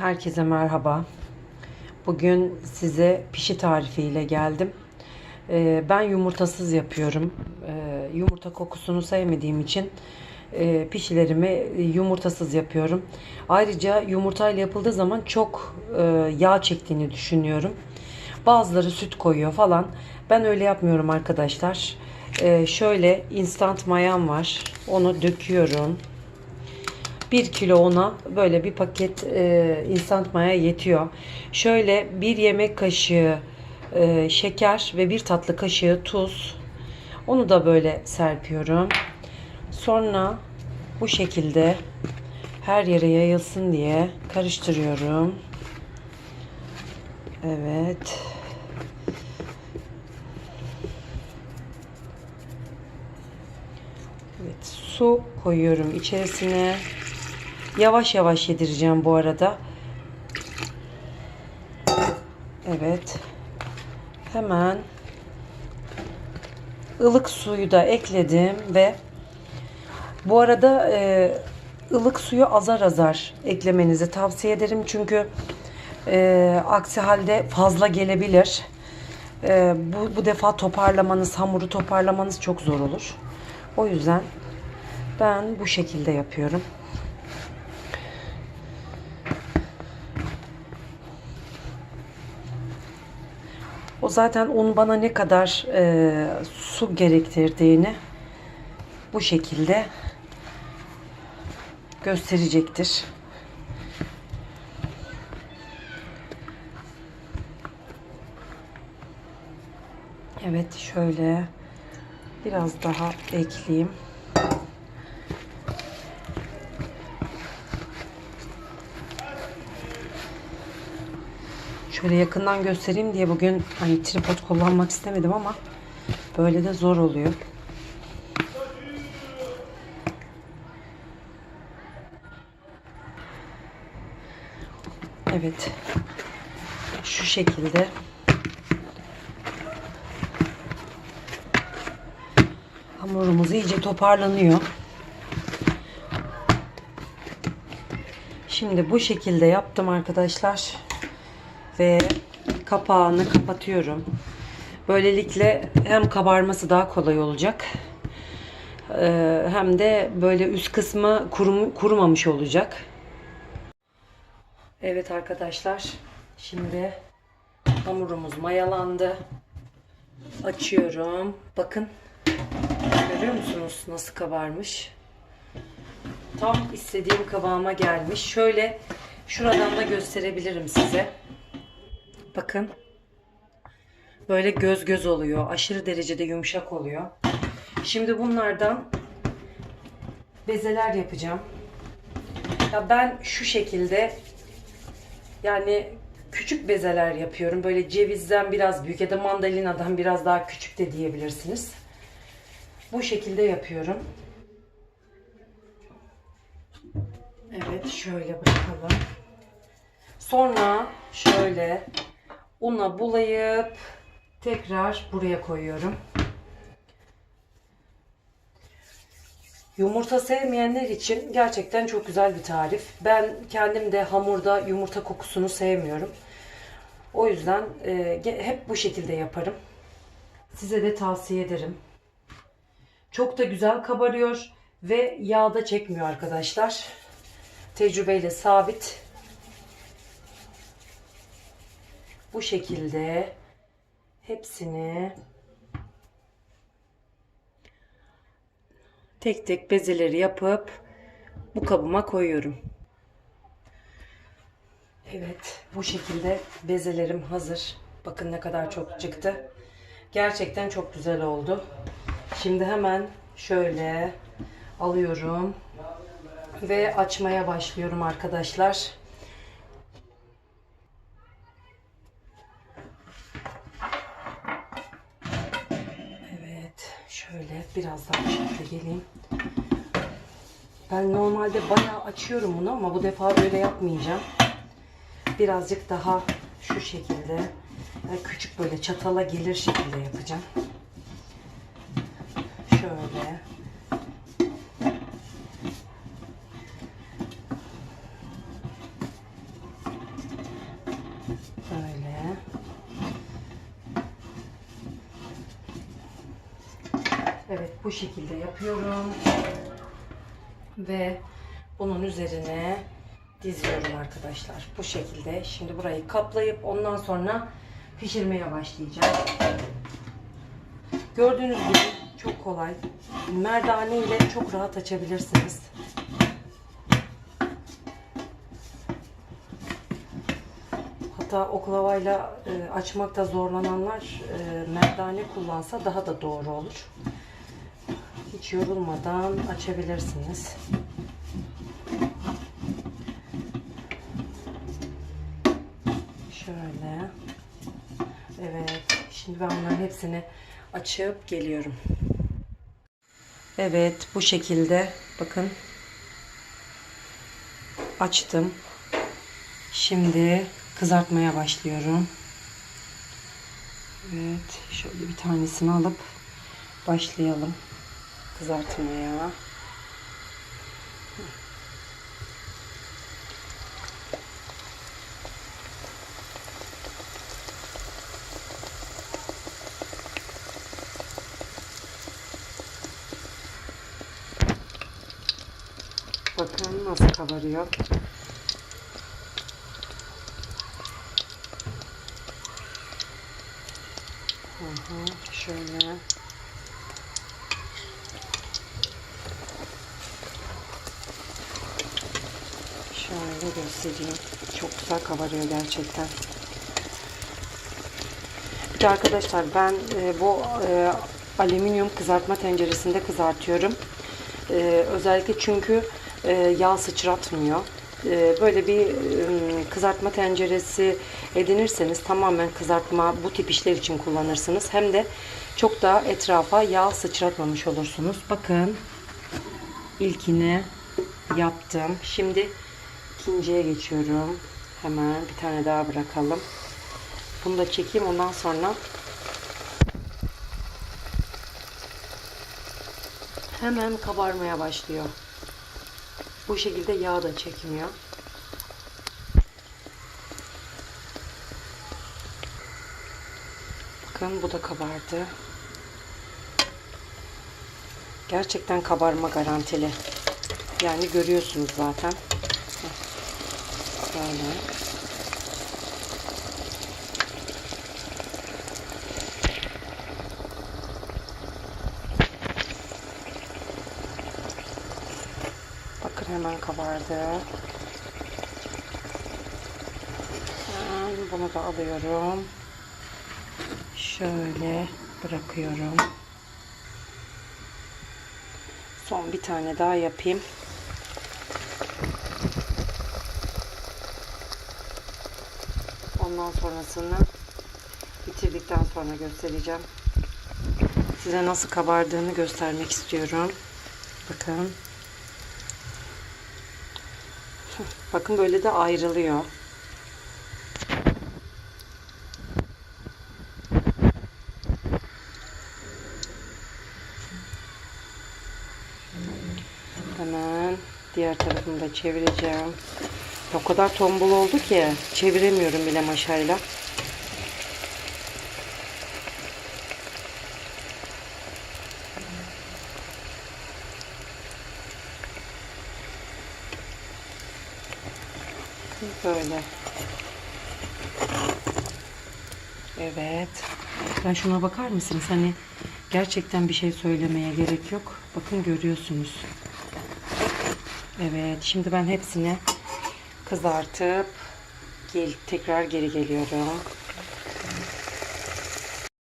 Herkese merhaba. Bugün size pişi tarifiyle geldim. Ee, ben yumurtasız yapıyorum. Ee, yumurta kokusunu sevmediğim için e, pişilerimi yumurtasız yapıyorum. Ayrıca yumurtayla yapıldığı zaman çok e, yağ çektiğini düşünüyorum. Bazıları süt koyuyor falan. Ben öyle yapmıyorum arkadaşlar. Ee, şöyle instant mayam var. Onu döküyorum. 1 kilo ona böyle bir paket e, instant maya yetiyor. Şöyle bir yemek kaşığı e, şeker ve bir tatlı kaşığı tuz. Onu da böyle serpiyorum. Sonra bu şekilde her yere yayılsın diye karıştırıyorum. Evet. Evet, su koyuyorum içerisine. Yavaş yavaş yedireceğim bu arada. Evet. Hemen ılık suyu da ekledim ve bu arada e, ılık suyu azar azar eklemenizi tavsiye ederim çünkü e, aksi halde fazla gelebilir. E, bu, bu defa toparlamanız, hamuru toparlamanız çok zor olur. O yüzden ben bu şekilde yapıyorum. Zaten un bana ne kadar e, su gerektirdiğini bu şekilde gösterecektir. Evet şöyle biraz daha ekleyeyim. Şöyle yakından göstereyim diye bugün hani tripod kullanmak istemedim ama böyle de zor oluyor. Evet. Şu şekilde hamurumuz iyice toparlanıyor. Şimdi bu şekilde yaptım arkadaşlar ve kapağını kapatıyorum. Böylelikle hem kabarması daha kolay olacak e, hem de böyle üst kısmı kurum, kurumamış olacak. Evet arkadaşlar şimdi hamurumuz mayalandı. Açıyorum. Bakın görüyor musunuz nasıl kabarmış? Tam istediğim kıvama gelmiş. Şöyle şuradan da gösterebilirim size. Bakın. Böyle göz göz oluyor. Aşırı derecede yumuşak oluyor. Şimdi bunlardan bezeler yapacağım. Ya ben şu şekilde yani küçük bezeler yapıyorum. Böyle cevizden biraz büyük ya da mandalinadan biraz daha küçük de diyebilirsiniz. Bu şekilde yapıyorum. Evet şöyle bakalım. Sonra şöyle una bulayıp tekrar buraya koyuyorum. Yumurta sevmeyenler için gerçekten çok güzel bir tarif. Ben kendim de hamurda yumurta kokusunu sevmiyorum. O yüzden e, hep bu şekilde yaparım. Size de tavsiye ederim. Çok da güzel kabarıyor ve yağda çekmiyor arkadaşlar. Tecrübeyle sabit. Bu şekilde hepsini tek tek bezeleri yapıp bu kabıma koyuyorum. Evet, bu şekilde bezelerim hazır. Bakın ne kadar çok çıktı. Gerçekten çok güzel oldu. Şimdi hemen şöyle alıyorum ve açmaya başlıyorum arkadaşlar. Evet, şöyle biraz daha şekilde geleyim. Ben normalde bayağı açıyorum bunu ama bu defa öyle yapmayacağım. Birazcık daha şu şekilde yani küçük böyle çatala gelir şekilde yapacağım. Şöyle. Bu şekilde yapıyorum. Ve bunun üzerine diziyorum arkadaşlar. Bu şekilde. Şimdi burayı kaplayıp ondan sonra pişirmeye başlayacağım. Gördüğünüz gibi çok kolay. Merdane ile çok rahat açabilirsiniz. Hatta oklavayla e, açmakta zorlananlar e, merdane kullansa daha da doğru olur. Hiç yorulmadan açabilirsiniz. Şöyle. Evet. Şimdi ben bunların hepsini açıp geliyorum. Evet. Bu şekilde. Bakın. Açtım. Şimdi kızartmaya başlıyorum. Evet. Şöyle bir tanesini alıp başlayalım kızartmaya. Bakın nasıl kabarıyor. Hı hı, şöyle. Şöyle göstereyim. Çok güzel kabarıyor gerçekten. Bir arkadaşlar ben e, bu e, alüminyum kızartma tenceresinde kızartıyorum. E, özellikle çünkü e, yağ sıçratmıyor. E, böyle bir e, kızartma tenceresi edinirseniz tamamen kızartma bu tip işler için kullanırsınız. Hem de çok daha etrafa yağ sıçratmamış olursunuz. Bakın ilkini yaptım. Şimdi ikinciye geçiyorum. Hemen bir tane daha bırakalım. Bunu da çekeyim ondan sonra hemen kabarmaya başlıyor. Bu şekilde yağ da çekmiyor. Bakın bu da kabardı. Gerçekten kabarma garantili. Yani görüyorsunuz zaten. Böyle. Bakın hemen kabardı. Bunu da alıyorum. Şöyle bırakıyorum. Son bir tane daha yapayım. Ondan sonrasını bitirdikten sonra göstereceğim. Size nasıl kabardığını göstermek istiyorum. Bakın. Bakın böyle de ayrılıyor. Hemen diğer tarafını da çevireceğim. O kadar tombul oldu ki çeviremiyorum bile maşayla. Böyle. Evet. Ben şuna bakar mısınız? Hani gerçekten bir şey söylemeye gerek yok. Bakın görüyorsunuz. Evet. Şimdi ben hepsini kızartıp gel tekrar geri geliyorum.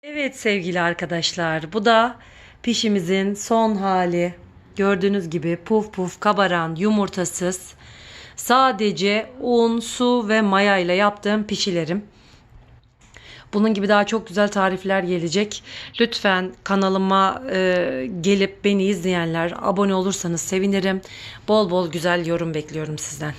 Evet sevgili arkadaşlar. Bu da pişimizin son hali. Gördüğünüz gibi puf puf kabaran yumurtasız sadece un, su ve maya ile yaptığım pişilerim. Bunun gibi daha çok güzel tarifler gelecek. Lütfen kanalıma e, gelip beni izleyenler abone olursanız sevinirim. Bol bol güzel yorum bekliyorum sizden.